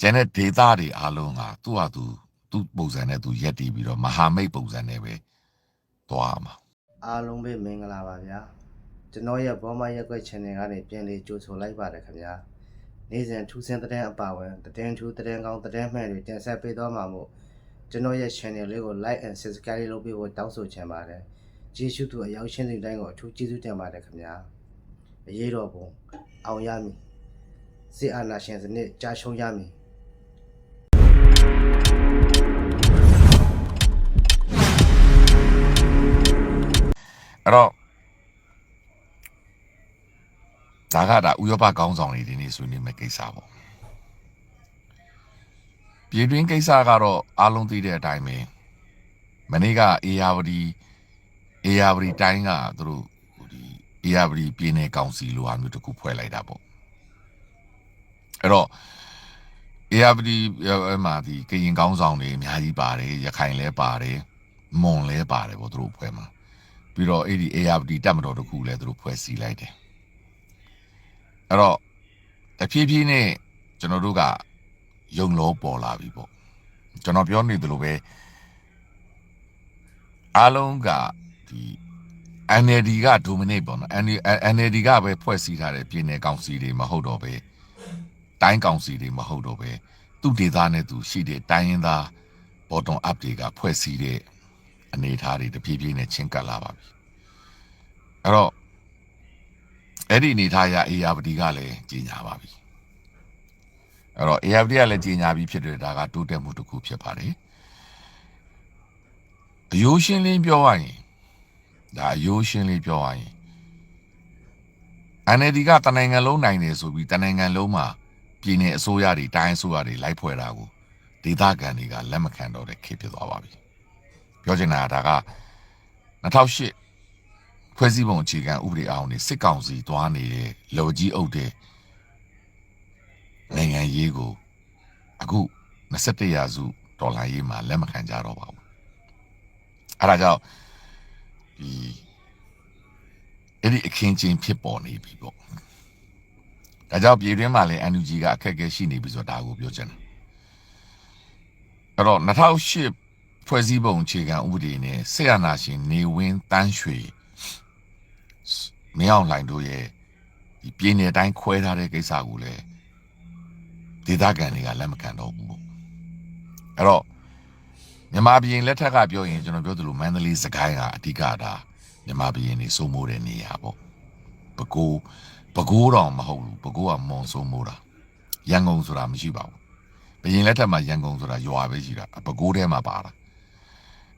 ကျန်တဲ့ဒေတာတွေအားလုံးကသူ့ဟာသူသူ့ပုံစံနဲ့သူရက်တည်ပြီးတော့မဟာမိတ်ပုံစံနဲ့ပဲသွားမှာအားလုံးပဲမင်္ဂလာပါဗျာကျွန်တော်ရဲ့ဘောမရက်ွက် channel ကနေပြန်လေးကြိုဆိုလိုက်ပါတယ်ခင်ဗျာနေ့စဉ်ထူးဆန်းတဲ့တဲ့အပါအဝင်တဲ့ထူးတဲ့ကောင်းတဲ့မှန်တွေတင်ဆက်ပေးသွားမှာမို့ကျွန်တော်ရဲ့ channel လေးကို like and subscribe လုပ်ပေးဖို့တောင်းဆိုချင်ပါတယ်ကျေးဇူးတူအရောက်ရှင်းတဲ့တိုင်းကိုအထူးကျေးဇူးတင်ပါတယ်ခင်ဗျာအရေးတော်ပုံအောင်ရမည်စစ်အာဏာရှင်စနစ်ကြာရှုံးရမည် အဲ့တော့ဒါကဒါဥရောပကောင်းဆောင်တွေဒီနေ့ဆွေးနွေးမယ့်ကိစ္စပေါ့ပြည်တွင်းကိစ္စကတော့အားလုံးသိတဲ့အတိုင်းပဲမနေ့ကအေယာဝတီအေယာဝတီတိုင်းကသူတို့ဟိုဒီအေယာဝတီပြည်နယ်ကောင်စီလိုအမျိုးတစ်ခုဖွဲ့လိုက်တာပေါ့အဲ့တော့အေယာဝတီအဲ့မှာဒီကရင်ကောင်းဆောင်တွေအများကြီးပါတယ်ရခိုင်လဲပါတယ်မွန်လဲပါတယ်ပေါ့သူတို့ဖွဲ့မှာ ပြီးတော့အဲ့ဒီ ARD တက်မတော်တစ်ခုလည်းသူတို့ဖွဲ့စည်းလိုက်တယ်အဲ့တော့တဖြည်းဖြည်းနဲ့ကျွန်တော်တို့ကယုံလောပေါ်လာပြီပေါ့ကျွန်တော်ပြောနေသလိုပဲအားလုံးကဒီ NLD က dominate ပေါ့နော် NLD ကပဲဖွဲ့စည်းထားတဲ့ပြည်နယ်ကောင်စီတွေမဟုတ်တော့ပဲတိုင်းကောင်စီတွေမဟုတ်တော့ပဲသူ့ဒေသနဲ့သူရှိတဲ့တိုင်းရင်းသား bottom up တွေကဖွဲ့စည်းတဲ့ အနေအထားတွေတဖြည်းဖြည်းနဲ့ချင်းကပ်လာပါပြီအဲ့တော့အဲ့ဒီအနေအထားရ ARD ကလည်းကြီးညာပါပြီအဲ့တော့ ARD ကလည်းကြီးညာပြီးဖြစ်တဲ့ဒါကတိုးတက်မှုတစ်ခုဖြစ်ပါတယ်အယိုးရှင်းလင်းပြောရရင်ဒါအယိုးရှင်းလင်းပြောရရင် NLD ကတနိုင်ငံလုံးနိုင်တယ်ဆိုပြီးတနိုင်ငံလုံးမှာပြည်내အစိုးရတွေတိုင်းအစိုးရတွေလိုက်ဖွဲ့တာကိုဒေသခံတွေကလက်မခံတော့တဲ့ခေတ်ဖြစ်သွားပါပြီ ပြောချင်တာကဒါက2008ဖွဲ့စည်းပုံအခြေခံဥပဒေအောင်နေစစ်ကောင်စီသွားနေတဲ့လော်ကြီးအုပ်တဲ့နိုင်ငံရေးကိုအခု21ရာစုဒေါ်လာရေးမှာလက်မခံကြတော့ပါဘူးအဲဒါကြောင့်ဒီအဲ့ဒီအခင်းချင်းဖြစ်ပေါ်နေပြီပေါ့ဒါကြောင့်ပြည်တွင်းမှာလည်း NUG ကအခက်အခဲရှိနေပြီဆိုတာဒါကိုပြောချင်တယ်အဲ့တော့2008 ဖွဲ့စည်းပုံအခြေခံဥပဒေနဲ့ဆေးရနာရှင်နေဝင်းတန်းရွှေမင်းအောင်လှိုင်တို့ရဲ့ဒီပြည်နယ်တိုင်းခွဲထားတဲ့ကိစ္စကိုလည်းဒေသခံတွေကလက်မခံတော့ဘူးပေါ့အဲ့တော့မြန်မာပြည်လက်ထက်ကပြောရင်ကျွန်တော်ပြောသလိုမန္တလေးစကိုင်းကအဓိကဒါမြန်မာပြည်နေစိုးမိုးတဲ့နေရာပေါ့ပကိုးပကိုးတော့မဟုတ်ဘူးပကိုးကမွန်စိုးမိုးတာရန်ကုန်ဆိုတာမရှိပါဘူးဘရင်လက်ထက်မှာရန်ကုန်ဆိုတာရွာပဲရှိတာပကိုးထဲမှာပါတာ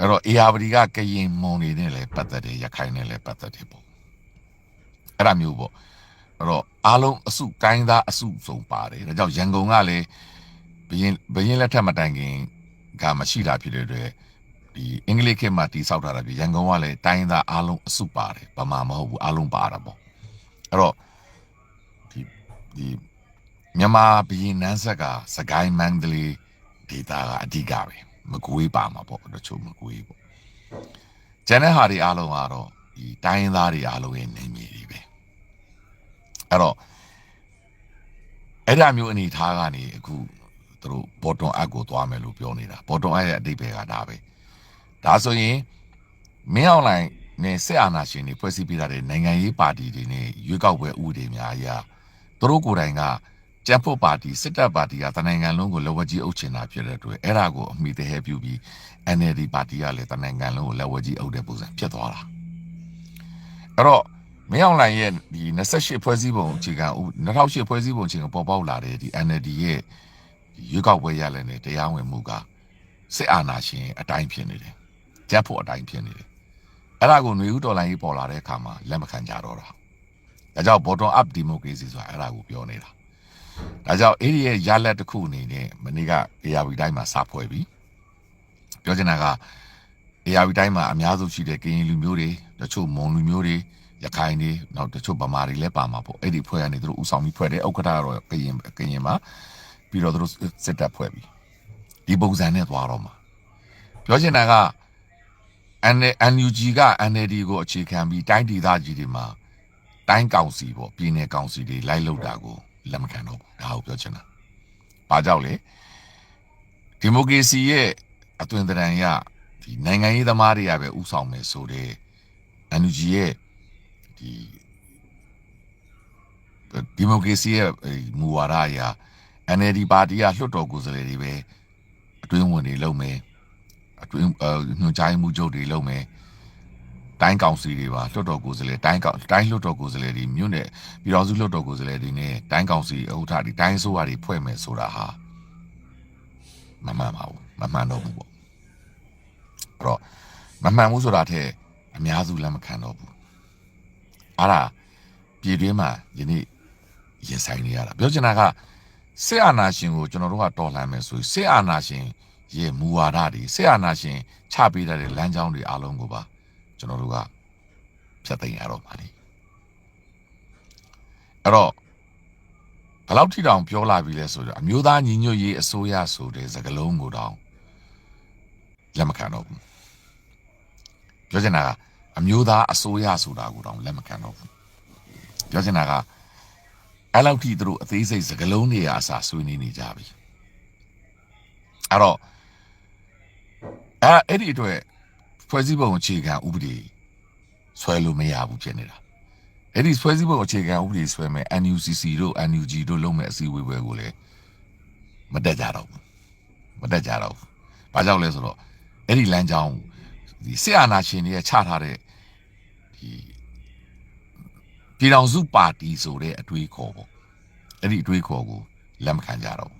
အဲ့တော့အေယာပဒီကကရင်မွန်နေနဲ့လည်းပတ်သက်တယ်ရခိုင်နဲ့လည်းပတ်သက်တယ်ပေါ့အဲ့ဒါမျိုးပေါ့အဲ့တော့အားလုံးအစုကိုင်းသားအစုစုံပါတယ်ဒါကြောင့်ရန်ကုန်ကလည်းဘရင်ဘရင်လက်ထက်မတိုင်ခင်ကမရှိတာဖြစ်တဲ့အတွက်ဒီအင်္ဂလိပ်ခေတ်မှာတိဆောက်ထားတာပြရန်ကုန်ကလည်းတိုင်းသားအားလုံးအစုပါတယ်ဗမာမဟုတ်ဘူးအားလုံးပါတာပေါ့အဲ့တော့ဒီဒီမြန်မာဘရင်နန်းဆက်ကစကိုင်းမန္တလေးဒေတာကအဓိကပဲ မကွေးပါမှာပေါ့တချို့မကွေးပေါ့ကျန်တဲ့ဟာတွေအားလုံးကတော့ဒီတိုင်းရင်းသားတွေအားလုံးရဲ့နေမြေတွေပဲအဲ့တော့အဲ့ဒါမျိုးအနေထားကနေအခုသူတို့ bottom up ကိုသွားမယ်လို့ပြောနေတာ bottom up ရဲ့အတိတ်ပဲကဒါပဲဒါဆိုရင်မင်းအောင်လိုင်းနဲ့စစ်အာဏာရှင်တွေဖွဲ့စည်းပေးထားတဲ့နိုင်ငံရေးပါတီတွေနဲ့ရွေးကောက်ပွဲဥပဒေများအရာသူတို့ကိုယ်တိုင်က ကျန်းဖို့ပါတီစစ်တပ်ပါတီကတနိုင်ငံလုံးကိုလက်ဝဲကြီးအုပ်ချင်တာဖြစ်တဲ့အတွက်အဲ့ဒါကိုအမိတဟဲပြုပြီး NLD ပါတီကလည်းတနိုင်ငံလုံးကိုလက်ဝဲကြီးအုပ်တဲ့ပုံစံဖြစ်သွားတာအဲ့တော့မင်းအောင်လှိုင်ရဲ့ဒီ28ဖွဲ့စည်းပုံအခြေခံဥ2008ဖွဲ့စည်းပုံအခြေခံပေါ်ပေါက်လာတဲ့ဒီ NLD ရဲ့ဒီရွေးကောက်ပွဲရလည်နဲ့တရားဝင်မှုကစစ်အာဏာရှင်အတိုင်းဖြစ်နေတယ်ကြက်ဖို့အတိုင်းဖြစ်နေတယ်အဲ့ဒါကိုຫນွေဦးတော်လိုင်းကြီးပေါ်လာတဲ့အခါမှာလက်မခံကြတော့တာဒါကြောင့် bottom up democracy ဆိုတာအဲ့ဒါကိုပြောနေတာ ဒါကြောင့်အဲ့ဒီရဲ့ရလက်တစ်ခုအနေနဲ့မနေ့က ARV တိုင်းမှာစဖွဲ့ပြီးပြောချင်တာက ARV တိုင်းမှာအများစုရှိတဲ့ကရင်လူမျိုးတွေတချို့မွန်လူမျိုးတွေရခိုင်တွေနောက်တချို့ဗမာတွေလည်းပါမှာပေါ့အဲ့ဒီဖွဲ့ကနေသူတို့ဥဆောင်ပြီးဖွဲ့တယ်ဥက္ကဋ္ဌကတော့ကရင်ကရင်မှာပြီးတော့သူတို့စစ်တပ်ဖွဲ့ပြီးဒီပုံစံနဲ့သွားတော့မှာပြောချင်တာက NUG က NLD ကိုအခြေခံပြီးတိုင်းဒေသကြီးတွေမှာတိုင်းကောင်စီပေါ့ပြည်နယ်ကောင်စီတွေလိုက်လုပ်တာကို လက်မခံတော့ဘူးဒါကိုပြောချင်တာဘာကြောင့်လဲဒီမိုကရေစီရဲ့အသွင်သဏ္ဍာန်ရဒီနိုင်ငံရေးသမားတွေကပဲဥဆောင်မယ်ဆိုတဲ့ NUG ရဲ့ဒီဒီမိုကရေစီရဲ့မူဝါဒအရာ NLD ပါတီကလွှတ်တော်ကိုယ်စားလှယ်တွေပဲအတွင်းဝင်တွေလုပ်မယ်အတွင်းအညွှန်ကြားမှုချုပ်တွေလုပ်မယ် တိုင်းကောင်စီတွေပါလွှတ်တော်ကိုယ်စားလှယ်တိုင်းကောင်တိုင်းလွှတ်တော်ကိုယ်စားလှယ်တွေမြို့နယ်ပြည်တော်စုလွှတ်တော်ကိုယ်စားလှယ်တွေနဲ့တိုင်းကောင်စီအုပ်ထတွေတိုင်းဆိုးရတွေဖွဲ့မယ်ဆိုတာဟာမမှန်ပါဘူးမမှန်တော့ဘူးပေါ့အဲ့တော့မမှန်ဘူးဆိုတာထက်အများစုလက်မခံတော့ဘူးအဲ့ဒါပြည်တွင်းမှာယနေ့ရင်ဆိုင်နေရတာပြောချင်တာကစစ်အာဏာရှင်ကိုကျွန်တော်တို့ကတော်လှန်မယ်ဆိုရင်စစ်အာဏာရှင်ရဲ့မူဝါဒတွေစစ်အာဏာရှင်ချပေးတဲ့လမ်းကြောင်းတွေအားလုံးကိုပါ ကျွန်တော်တို့ကဖျက်သိမ်းရတော့ပါလိမ့်အဲ့တော့ဘယ်လောက်ထိတောင်ပြောလာပြီလဲဆိုတော့အမျိုးသားညီညွတ်ရေးအစိုးရဆိုတဲ့စကားလုံးကိုတောင်လက်မခံတော့ဘူးပြောချင်တာကအမျိုးသားအစိုးရဆိုတာကိုတောင်လက်မခံတော့ဘူးပြောချင်တာကအဲ့လောက်ထိသူတို့အသေးစိတ်စကလုံးတွေအစားဆွေးနွေးနေကြပြီအဲ့တော့အဲ့အဲ့ဒီအတွက် ဖွဲ့စည်းပုံအခြေခံဥပဒေဆွဲလို့မရဘူးဖြစ်နေတာအဲ့ဒီဖွဲ့စည်းပုံအခြေခံဥပဒေဆွဲမဲ့ NUCC တို့ NUG တို့လုပ်မဲ့အစည်းအဝေးပွဲကိုလည်းမတက်ကြတော့ဘူးမတက်ကြတော့ဘူးဘာကြောင့်လဲဆိုတော့အဲ့ဒီလမ်းကြောင်းဒီစစ်အာဏာရှင်တွေချထားတဲ့ဒီပြည်တော်စုပါတီဆိုတဲ့အတွေးခေါ်ပေါ့အဲ့ဒီအတွေးခေါ်ကိုလက်မခံကြတော့ဘူး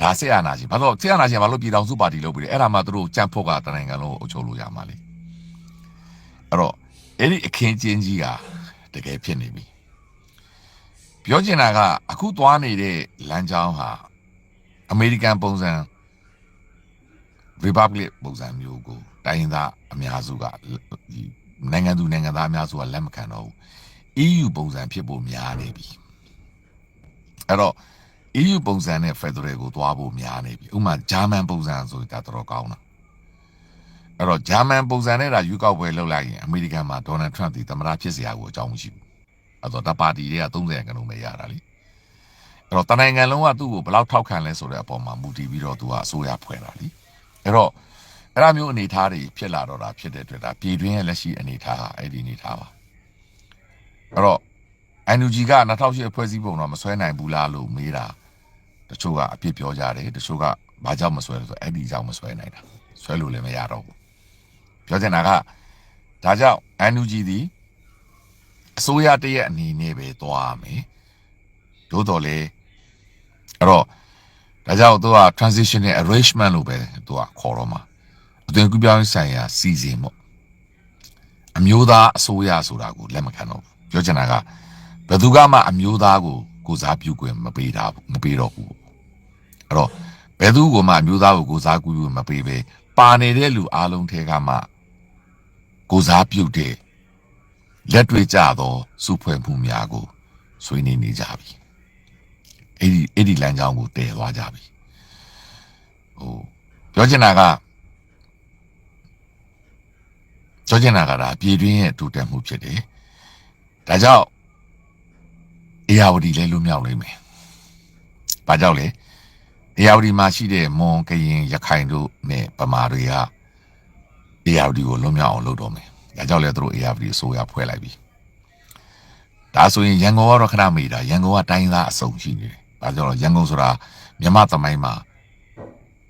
ဒါဆက်အာနာရှင်ဘာလို့ဆက်အာနာရှင်ဘာလို့ပြည်တော်စုပါတီလုပ်ပြီးလဲအဲ့ဒါမှသူတို့ကြံ့ဖို့ကတနိုင်ငံလုံးကိုအုပ်ချုပ်လို့ရမှာလေအဲ့တော့အဲ့ဒီအခင်းကျင်းကြီးကတကယ်ဖြစ်နေပြီပြောချင်တာကအခုသွားနေတဲ့လမ်းကြောင်းဟာအမေရိကန်ပုံစံ Republic ပုံစံမျိုးကိုတိုင်းရင်းသားအများစုကဒီနိုင်ငံသူနိုင်ငံသားအများစုကလက်မခံတော့ဘူး EU ပုံစံဖြစ်ဖို့များနေပြီအဲ့တော့ EU ပုံစံနဲ့ Federal ကိုသွားဖို့များနေပြီဥပမာဂျာမန်ပုံစံဆိုရင်ဒါတော်တော်ကောင်းတာအဲ့တော့ဂျာမန်ပုံစံနဲ့ဒါယူကောက်ပွဲလုပ်လိုက်ရင်အမေရိကန်မှာဒေါ်နယ်ထရန့်ဒီသမ္မတဖြစ်စရာကိုအကြောင်းမရှိဘူးအဲ့တော့ဒါပါတီတွေက30ကလုံးပဲရတာလေအဲ့တော့တနိုင်ငံလုံးကသူ့ကိုဘယ်လောက်ထောက်ခံလဲဆိုတဲ့အပေါ်မှာမူတည်ပြီးတော့သူကအစိုးရဖွဲ့တာလေအဲ့တော့အဲ့ဒါမျိုးအနေထားတွေဖြစ်လာတော့တာဖြစ်တဲ့အတွက်ဒါပြည်တွင်းရဲ့လက်ရှိအနေထားဟာအဲ့ဒီအနေထားပါအဲ့တော့ NUG က2008ဖွဲ့စည်းပုံတော့မဆွဲနိုင်ဘူးလားလို့မေးတာ တချို့ကအပြစ်ပြောကြတယ်တချို့ကဘာကြောင့်မဆွဲလဲဆိုအဲ့ဒီကြောင့်မဆွဲနိုင်တာဆွဲလို့လည်းမရတော့ဘူးပြောချင်တာကဒါကြောင့် NUG ဒီအစိုးရတရက်အနေနဲ့ပဲသွားမယ်သို့တော်လေအဲ့တော့ဒါကြောင့်သူက transitional arrangement လို့ပဲသူကခေါ်တော့မှာအသွင်ကူးပြောင်းရေးဆိုင်ရာစီစဉ်ပေါ့အမျိုးသားအစိုးရဆိုတာကိုလက်မခံတော့ဘူးပြောချင်တာကဘယ်သူကမှအမျိုးသားကို ကိုစားပြုခွင့်မပေးတာဘူးမပေးတော့ဘူးအဲ့တော့ဘယ်သူကမှအမျိုးသားကိုကိုစားပြုခွင့်မပေးပဲပါနေတဲ့လူအလုံးထဲကမှကိုစားပြုတဲ့လက်တွေ့ကြသောစုဖွဲ့မှုများကိုဆွေးနွေးနေကြပြီအဲ့ဒီအဲ့ဒီလမ်းကြောင်းကိုတည်သွားကြပြီဟိုပြောချင်တာကပြောချင်တာကဒါပြည်တွင်းရဲ့တူတက်မှုဖြစ်တယ်ဒါကြောင့် အေယာဝတီလည်းလွတ်မြောက်လိမ့်မယ်။ဘာကြောင့်လဲ။အေယာဝတီမှာရှိတဲ့မွန်ကရင်ရခိုင်တို့နဲ့ဗမာတွေကအေယာဝတီကိုလွတ်မြောက်အောင်လုပ်တော့မယ်။ဒါကြောင့်လည်းသူတို့အေယာဝတီအစိုးရဖွဲ့လိုက်ပြီ။ဒါဆိုရင်ရန်ကုန်ကတော့ခဏမေးတာရန်ကုန်ကတိုင်းသားအစုံရှိနေတယ်။ဘာကြောင့်လဲရန်ကုန်ဆိုတာမြမသမိုင်းမှာ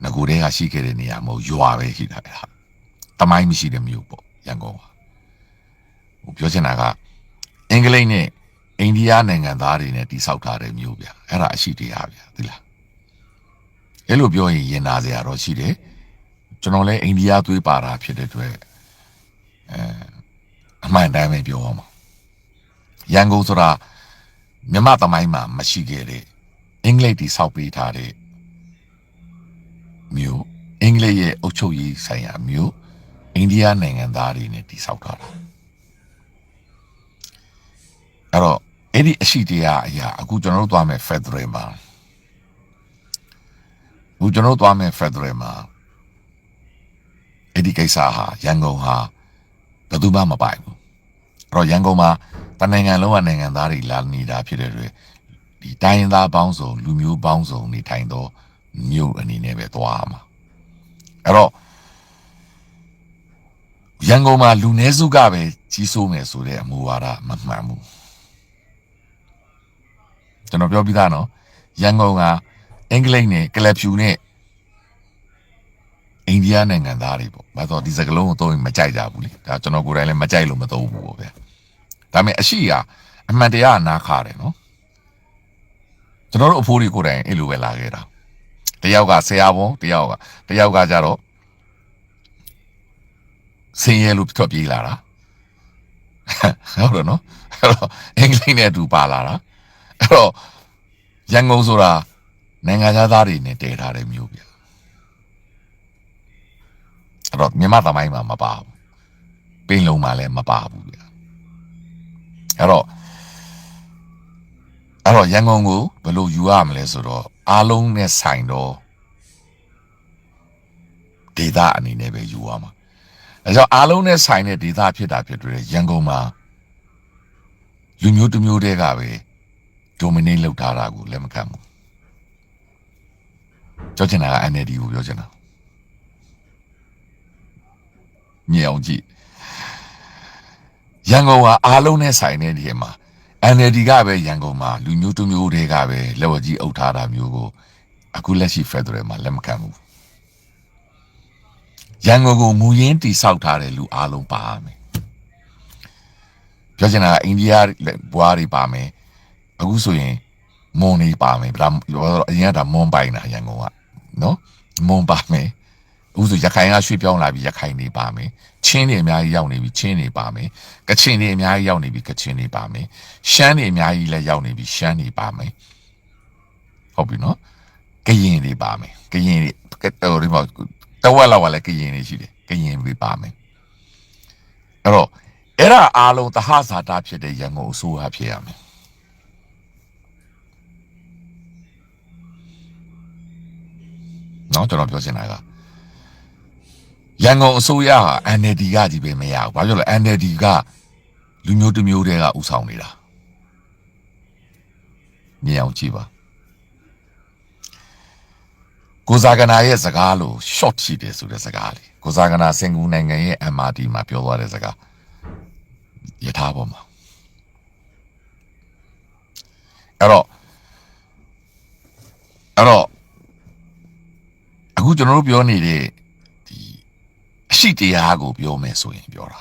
ငကိုတဲကရှိခဲ့တဲ့နေရာမဟုတ်ရွာပဲရှိတာအဲ့ဒါ။သမိုင်းမရှိတဲ့မြို့ပေါ့ရန်ကုန်က။ဟိုပြောချင်တာကအင်္ဂလိပ်နဲ့ အိန္ဒိယနိုင်ငံသားတွေနဲ့တိဆောက်ထားတဲ့မြို့ဗျအဲ့ဒါအရှိတရားဗျသိလားအဲ့လိုပြောရင်ရင်နာစရာတော့ရှိတယ်ကျွန်တော်လည်းအိန္ဒိယသွေးပါတာဖြစ်တဲ့အတွက်အဲအမှန်တမ်းပဲပြောအောင်ပါရန်ကုန်ဆိုတာမြမသမိုင်းမှာမရှိခဲ့တဲ့အင်္ဂလိပ်တိဆောက်ပေးထားတဲ့မြို့အင်္ဂလိပ်ရဲ့အုပ်ချုပ်ရေးဆိုင်ရာမြို့အိန္ဒိယနိုင်ငံသားတွေနဲ့တိဆောက်ထားတာအဲ့တော့ အဲ့ဒီအရှိတရားအရာအခုကျွန်တော်တို့သွားမယ် Federal မှာအခုကျွန်တော်တို့သွားမယ် Federal မှာအဲ့ဒီကိစ္စဟာရန်ကုန်ဟာဘယ်သူမှမပိုင်ဘူးအဲ့တော့ရန်ကုန်မှာတနိုင်ငံလုံးကနိုင်ငံသားတွေလာနေတာဖြစ်တဲ့အတွက်ဒီတိုင်းရင်းသားပေါင်းစုံလူမျိုးပေါင်းစုံနေထိုင်သောမြို့အနေနဲ့ပဲသွားရမှာအဲ့တော့ရန်ကုန်မှာလူနည်းစုကပဲကြီးစိုးမယ်ဆိုတဲ့အမူအဝါဒမမှန်ဘူး ကျွန်တော်ပြောပြသားနော်ရန်ကုန်ကအင်္ဂလိပ်နဲ့ကလပ်ဖြူနဲ့အိန္ဒိယနိုင်ငံသားတွေပေါ့။ဘာလို့ဒီစကလုံးကိုသုံးရင်မကြိုက်ကြဘူးလေ။ဒါကျွန်တော်ကိုယ်တိုင်လည်းမကြိုက်လို့မသုံးဘူးပေါ့ဗျာ။ဒါပေမဲ့အရှိကအမှန်တရားကနားခါတယ်နော်။ကျွန်တော်တို့အဖိုးတွေကိုယ်တိုင်အဲ့လိုပဲလာခဲ့တာ။တယောက်ကဆရာဝန်တယောက်ကတယောက်ကကြတော့ဆင်းရဲလို့ထွက်ပြေးလာတာ။ဟုတ်တယ်နော်။အဲ့တော့အင်္ဂလိပ်နဲ့အတူပါလာတာ။ အဲ့တော့ရန်ကုန်ဆိုတာနိုင်ငံသားတွေနဲ့တည်ထားတဲ့မြို့ဗျာ။အဲ့တော့မြန်မာသမိုင်းမှာမပါဘူး။ပင်လုံးမှာလည်းမပါဘူးဗျာ။အဲ့တော့အဲ့တော့ရန်ကုန်ကိုဘယ်လိုယူရမလဲဆိုတော့အားလုံးနဲ့ဆိုင်တော့ဒေတာအနေနဲ့ပဲယူရမှာ။အဲကြောင့်အားလုံးနဲ့ဆိုင်တဲ့ဒေတာဖြစ်တာဖြစ်တဲ့ရန်ကုန်မှာလူမျိုးတစ်မျိုးတည်းကပဲ dominate လုပ်ထားတာကိုလက်မခံဘူး။ပြောချင်တာက NLD ကိုပြောချင်တာ။မြေအောင်ကြည့်ရန်ကုန်ကအားလုံးနဲ့ဆိုင်တဲ့ဒီမှာ NLD ကပဲရန်ကုန်မှာလူမျိုးတစ်မျိုးတည်းကပဲလက်ဝကြီးအုပ်ထားတာမျိုးကိုအခုလက်ရှိ Federal မှာလက်မခံဘူးရန်ကုန်ကိုမူရင်းတိဆောက်ထားတဲ့လူအားလုံးပါမယ်ပြောချင်တာကအိန္ဒိယဘွားတွေပါမယ် အခုဆိုရင်မွန်တွေပါမယ်ဒါအရင်ကဒါမွန်ပိုင်တာရန်ကုန်ကနော်မွန်ပါမယ်အခုဆိုရခိုင်ကရွှေ့ပြောင်းလာပြီးရခိုင်တွေပါမယ်ချင်းတွေအများကြီးရောက်နေပြီချင်းတွေပါမယ်ကချင်တွေအများကြီးရောက်နေပြီကချင်တွေပါမယ်ရှမ်းတွေအများကြီးလည်းရောက်နေပြီရှမ်းတွေပါမယ်ဟုတ်ပြီနော်ကရင်တွေပါမယ်ကရင်တွေတော်ဒီမှာတဝက်လောက်ကလည်းကရင်တွေရှိတယ်ကရင်တွေပါမယ်အဲ့တော့အဲ့ဒါအားလုံးသဟဇာတာဖြစ်တဲ့ရန်ကုန်အစိုးရဖြစ်ရမယ် နော်ကျွန်တော်ပြောချင်တာကရန်ကုန်အစိုးရဟာ NLD ကကြီးပဲမရဘူး။ဘာဖြစ်လို့လဲ NLD ကလူမျိုးတစ်မျိုးတည်းကဥဆောင်နေတာ။မြင်အောင်ကြည့်ပါ။ကိုဇာကနာရဲ့စကားလို့ short ရှိတယ်ဆိုတဲ့စကားလေ။ကိုဇာကနာစင်ကူနိုင်ငံရဲ့ MRT မှာပြောသွားတဲ့စကားယထာပေါ်မှာအဲ့တော့အဲ့တော့ အခုကျွန်တော်တို့ပြောနေတဲ့ဒီအရှိတရားကိုပြောမယ်ဆိုရင်ပြောတာ